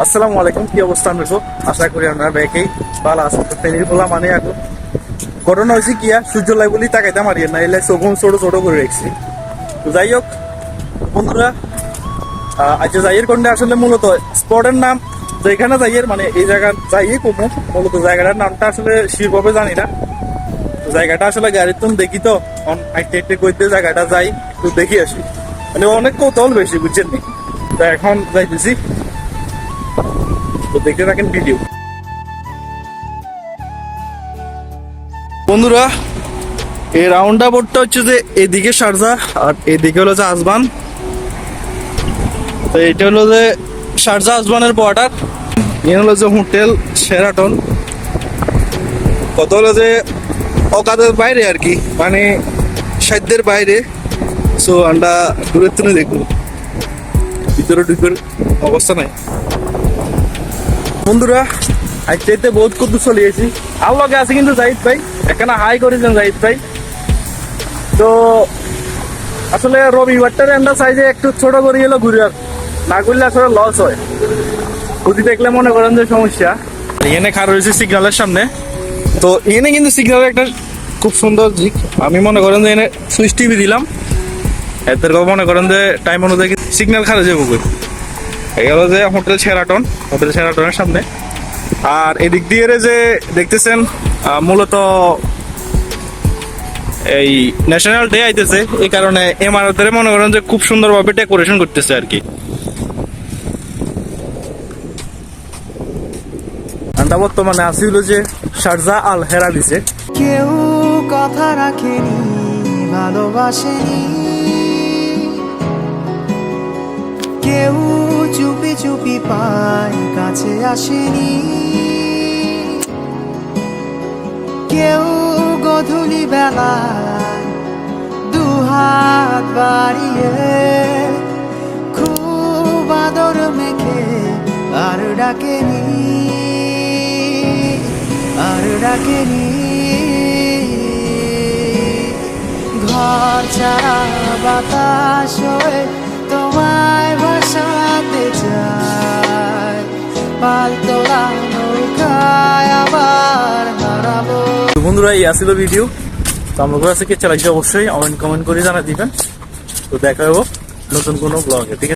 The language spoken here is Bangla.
আসসালামু আলাইকুম, কি অবস্থা আনছো আশা করি আপনারা ব্যাকেই ভালো আছেন। তো ফেনীর মানে এখন ঘটনা হয়েছে কি, আর সূর্য লাই বলি তাকাইতে মারিয়ে না এলে চোখুন ছোট ছোট করে রেখেছি। তো যাই হোক, বন্ধুরা আজ যাইয়ের কোনটা আসলে মূলত স্পটের নাম, যেখানে যাইয়ের মানে এই জায়গা যাইয়ে কমু, মূলত জায়গাটার নামটা আসলে শিরভাবে জানি না। জায়গাটা আসলে গাড়ির তুমি দেখি তো আইতে আইতে কইতে জায়গাটা যাই, একটু দেখি আসি। মানে অনেক কৌতূহল বেশি, বুঝছেন তো এখন যাইতেছি। তো দেখতে থাকেন ভিডিও। বন্ধুরা, এই রাউন্ড বোর্ডটা হচ্ছে যে এদিকে শারজা আর এদিকে হলো যে আসবান। তো এটা হলো যে শারজা আসবানের বর্ডার এ হলো যে হোটেল সেরাটন কত হলো যে অকাদের বাইরে আর কি মানে সাধ্যের বাইরে। সো আমরা দূরের তুলে দেখব। ভিতরে ঢুকের অবস্থা নাই। বন্ধুরা আজকে বহুত কত চলিয়েছি আর লগে আছে কিন্তু জাহিদ ভাই, এখানে হাই করেছেন জাহিদ ভাই। তো আসলে রবিবারটার আমরা চাই যে একটু ছোট করে গেলে ঘুরে। না করলে আসলে লস হয়। খুঁটি দেখলে মনে করেন যে সমস্যা। এখানে খার রয়েছে সিগন্যালের সামনে। তো এনে কিন্তু সিগন্যালের একটা খুব সুন্দর দিক। আমি মনে করেন যে এনে সুইচ টিভি দিলাম। এদের মনে করেন যে টাইম অনুযায়ী সিগন্যাল খারে যাব এগুলো যে হোটেল সেরাটন হোটেল সেরাটনের সামনে। আর এদিক দিয়ে যে দেখতেছেন মূলত এই ন্যাশনাল ডে আইতেছে এই কারণে এমারতের মনে করেন যে খুব সুন্দরভাবে ডেকোরেশন করতেছে আর কি। আমরা বর্তমানে আসি হলো যে শারজা আল হেরা দিছে কেউ কথা রাখেনি ভালোবাসেনি। কেউ চুপি চুপি পায়, কাছে আসেনি। কেউ গধূলি বেলায় দুহাত বাড়িয়ে খুব আদর মেখে আর ডাকেনি আর ডাকেনি। ঘর ছাড়া বাতাস তোমায় পালতোলা নৌকায় আবার বন্ধুরা, এই আসিল ভিডিও তো আমার কাছে কে চালাইছে অবশ্যই। কমেন্ট কমেন্ট করে জানা দিবেন। তো দেখা হব নতুন কোনো ব্লগে ঠিক আছে